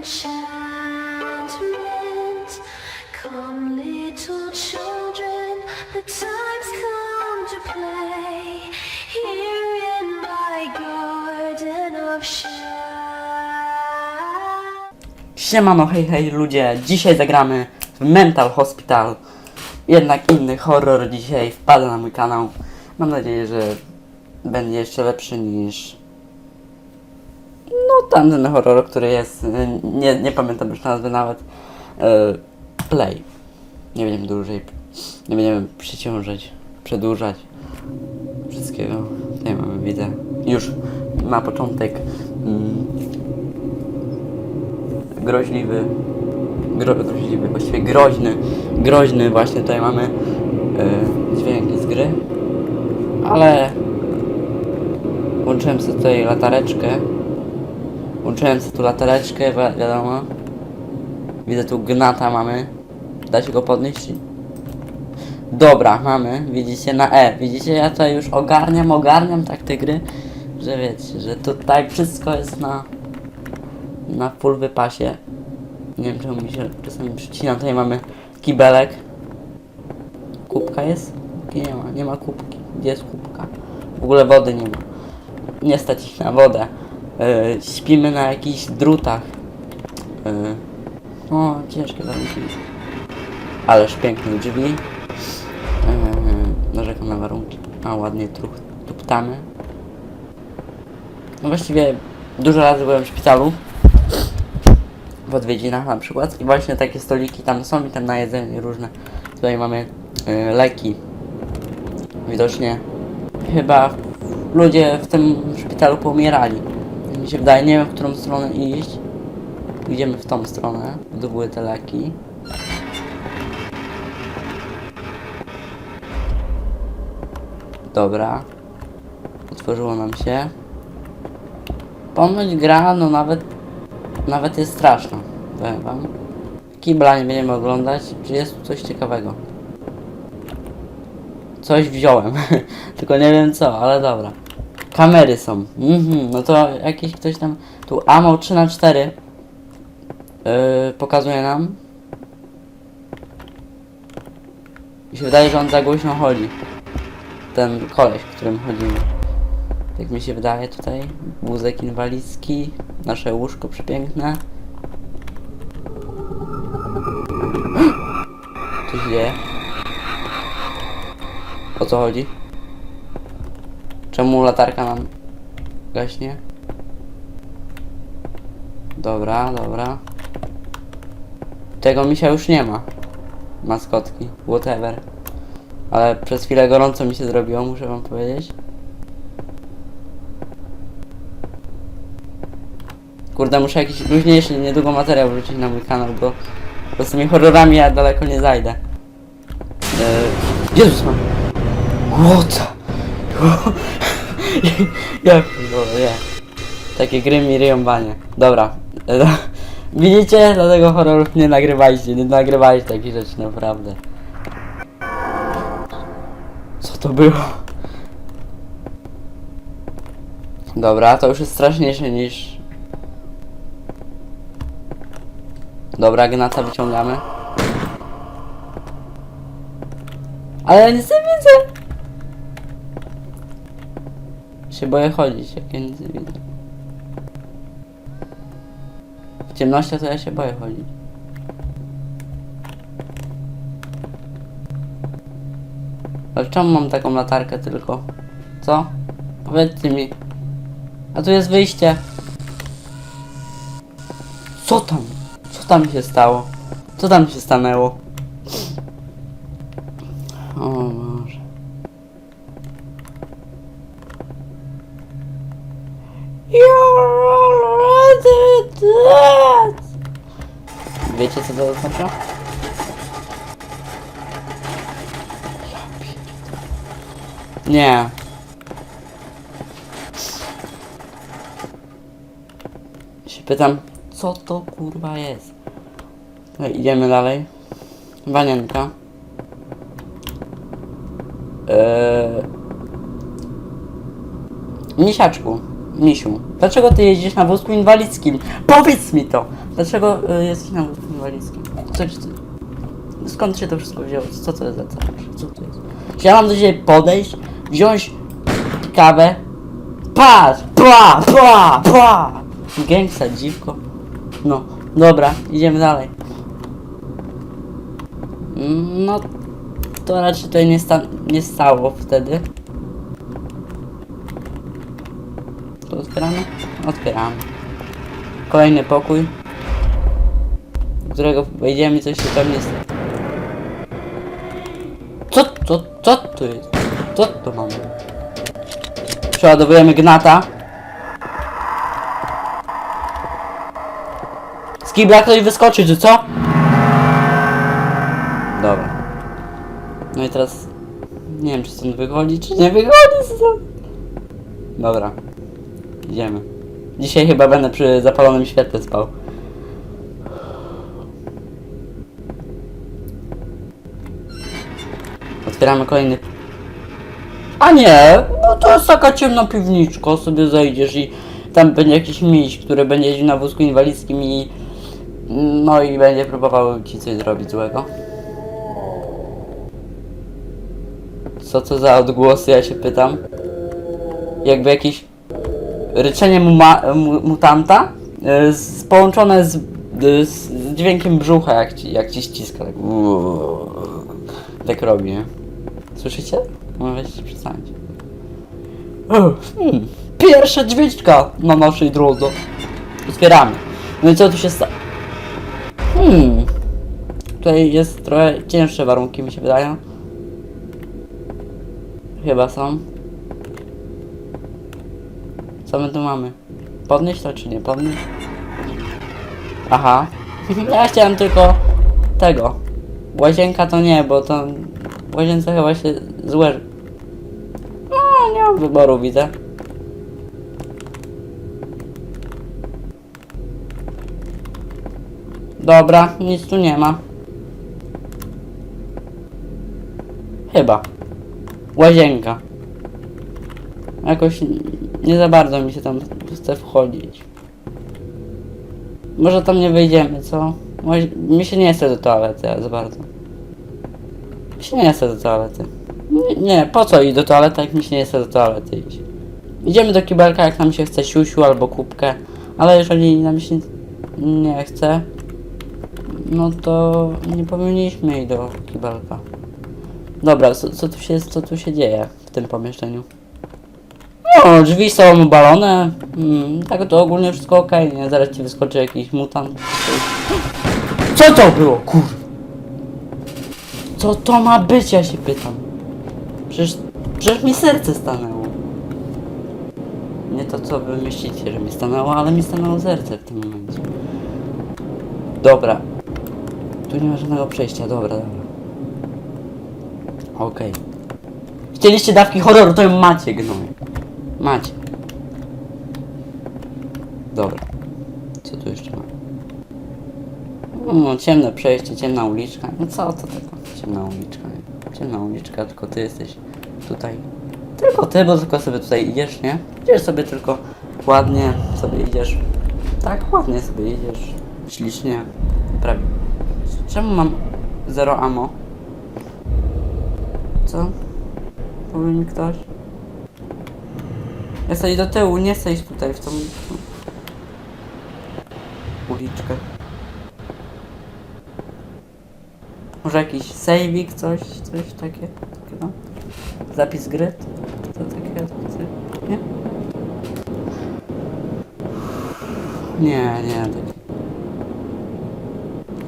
enchantment. Come, little children, the time's come to play here in my garden of. Siemano, hej, hej ludzie, dzisiaj zagramy w Mental Hospital. Jednak inny horror dzisiaj wpada na mój kanał. Mam nadzieję, że będzie jeszcze lepszy niż... Tamten horror, który jest, y, nie, nie pamiętam już nazwy nawet. E, Play. Nie będziemy dłużej, nie będziemy przyciążać, przedłużać wszystkiego. Tutaj mamy, widzę, już ma początek. Mm, groźliwy, gro, groźliwy, właściwie groźny, groźny właśnie tutaj mamy e, dźwięk z gry, ale włączyłem sobie tutaj latareczkę, włączyłem sobie tu latareczkę, wi- wiadomo, widzę tu gnata mamy, da się go podnieść? Dobra, mamy, widzicie, na E, widzicie, ja tutaj już ogarniam, ogarniam tak te gry, że wiecie, że tutaj wszystko jest na na full wypasie. Nie wiem czemu mi się czasami przycina. Tutaj mamy kibelek. Kubka jest? Nie ma, nie ma kubki. Gdzie jest kubka? W ogóle wody nie ma. Nie stać ich na wodę. Yy, śpimy na jakichś drutach. Yy, o, ciężkie warunki. Ależ piękne drzwi. Yy, narzekam na warunki. A ładnie truch, tuptamy. No właściwie dużo razy byłem w szpitalu w odwiedzinach na przykład i właśnie takie stoliki tam są i tam na jedzenie różne. Tutaj mamy leki. Widocznie chyba ludzie w tym szpitalu poumierali. Się wydaje, nie wiem w którą stronę iść. Idziemy w tą stronę, gdzie były te leki. Dobra. Otworzyło nam się. Ponoć gra, no nawet nawet jest straszna. Powiem wam. Kibla nie będziemy oglądać. Czy jest tu coś ciekawego? Coś wziąłem. Tylko nie wiem co, ale dobra. Kamery są. Mhm, no to jakiś ktoś tam. Tu AMO 3 na 4 yy, pokazuje nam. Mi się wydaje, że on za głośno chodzi. Ten koleś, którym chodzimy. Tak mi się wydaje tutaj. Wózek inwalidzki. Nasze łóżko przepiękne. Co się dzieje? O co chodzi? Czemu latarka nam gaśnie? Dobra, dobra. Tego misia już nie ma. Maskotki, whatever. Ale przez chwilę gorąco mi się zrobiło, muszę wam powiedzieć. Kurde, muszę jakiś luźniejszy, niedługo materiał wrzucić na mój kanał, bo, bo z tymi horrorami ja daleko nie zajdę. Eee, Jezus mam. What? ja pierdolę, nie. Takie gry mi ryją banie. Dobra. Widzicie? Dlatego horrorów nie nagrywajcie, nie nagrywajcie takich rzeczy, naprawdę. Co to było? Dobra, to już jest straszniejsze niż Dobra, gnata wyciągamy. Ale ja nic nie widzę! Się boję chodzić, jak ja nic nie widzę. W ciemności to ja się boję chodzić. Ale czemu mam taką latarkę tylko? Co? Powiedzcie mi. A tu jest wyjście. Co tam? Co tam się stało? Co tam się stanęło? You're already dead! Wiecie co to oznacza? Nie. Się pytam, co to kurwa jest? No, idziemy dalej. Wanienka. Eee... Misiaczku, misiu, dlaczego ty jeździsz na wózku inwalidzkim? Powiedz mi to! Dlaczego y, jesteś na wózku inwalidzkim? Co. Skąd się to wszystko wzięło? Co to jest za? Co to jest? Czy ja mam do ciebie podejść, wziąć kawę, patrz, pa, pa, pa! Gangsta, dziwko. No, dobra, idziemy dalej. No, to raczej tutaj nie, sta nie stało wtedy. To otwieramy? Otwieramy. Kolejny pokój, do którego wejdziemy coś się pewnie Co, co, co to jest? Co to mamy? Przeładowujemy gnata. Z kibla ktoś wyskoczy, czy co? Dobra. No i teraz... Nie wiem, czy stąd wychodzi, czy nie wychodzi stąd. Dobra. Idziemy. Dzisiaj chyba będę przy zapalonym świetle spał. Otwieramy kolejny... A nie! No to jest taka ciemna piwniczka, sobie zejdziesz i tam będzie jakiś miś, który będzie jeździł na wózku inwalidzkim i... No i będzie próbował ci coś zrobić złego. Co to za odgłosy, ja się pytam. Jakby jakieś ryczenie muma, mu, mutanta y, z, połączone z, y, z dźwiękiem brzucha, jak ci, jak ci ściska. Tak, tak robi? Słyszycie? Weźcie przestańcie. O, Hmm, pierwsza drzwiczka na naszej drodze. Otwieramy. No i co tu się stało? Hmm. Tutaj jest trochę cięższe warunki, mi się wydają. Chyba są. Co my tu mamy? Podnieść to czy nie podnieść? Aha. Ja chciałem tylko tego. Łazienka to nie, bo to łazience chyba się złe. No, nie mam wyboru, widzę. Dobra, nic tu nie ma. Chyba. Łazienka. Jakoś nie za bardzo mi się tam chce wchodzić. Może tam nie wejdziemy, co? Mi się nie chce do toalety za bardzo. Mi się nie chce do toalety. Nie, nie, po co iść do toalety, jak mi się nie chce do toalety iść? Idziemy do kibelka, jak nam się chce siusiu albo kubkę, ale jeżeli nam się nie chce, no to nie powinniśmy iść do kibelka. Dobra, co, co, tu się, co tu się dzieje w tym pomieszczeniu? No, drzwi są obalone. Mm, tak to ogólnie wszystko ok, nie? Zaraz ci wyskoczy jakiś mutant. Co to było, kur... Co to ma być, ja się pytam. Przecież, przecież mi serce stanęło. Nie to, co wy myślicie, że mi stanęło, ale mi stanęło serce w tym momencie. Dobra. Tu nie ma żadnego przejścia, dobra, dobra. Okej. Chcieliście dawki horroru, to ją macie, gnoj. Macie. Dobra. Co tu jeszcze ma? No, ciemne przejście, ciemna uliczka. No co to tego? Ciemna uliczka. nie? Ciemna uliczka, tylko ty jesteś tutaj. Tylko ty, bo tylko sobie tutaj idziesz, nie? Idziesz sobie tylko ładnie, sobie idziesz. Tak, ładnie sobie idziesz. Ślicznie. Prawie. Czemu mam zero ammo? Co? Powie mi ktoś? Jesteś do tyłu, nie jesteś tutaj w tą uliczkę. Może jakiś saveik, coś, coś takie, takiego? Zapis gry? To takie, coś, nie? Nie, nie, takie.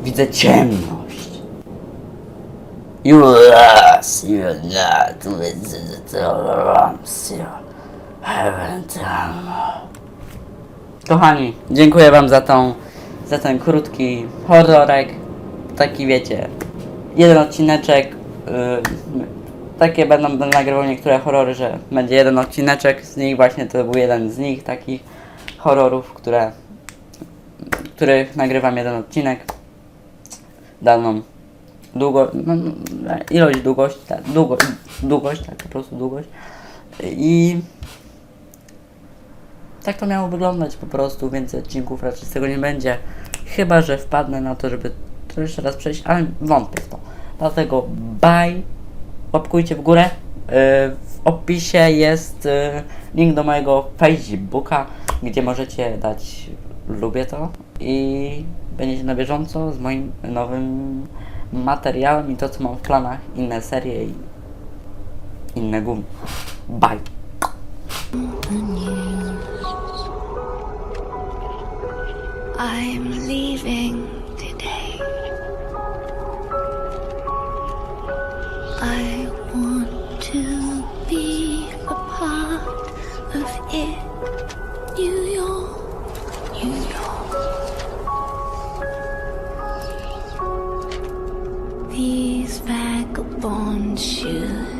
Widzę ciemność. You lost your not with the done. Kochani, dziękuję wam za tą, za ten krótki horrorek. Taki wiecie, jeden odcineczek. Yy, takie będą, nagrywał niektóre horrory, że będzie jeden odcineczek z nich, właśnie to był jeden z nich takich horrorów, które, których nagrywam jeden odcinek. Daną długo, no, ilość, długość, tak, długo, długość, tak, po prostu długość. I tak to miało wyglądać po prostu, więcej odcinków raczej z tego nie będzie. Chyba, że wpadnę na to, żeby to jeszcze raz przejść, ale wątpię w to. Dlatego bye. Łapkujcie w górę. Yy, W opisie jest yy, link do mojego Facebooka, gdzie możecie dać lubię to i będziecie na bieżąco z moim nowym materiałem i to, co mam w planach, inne serie i inne gumy. Bye. I'm leaving today. I want to be a part of it. New York, New York. These vagabond shoes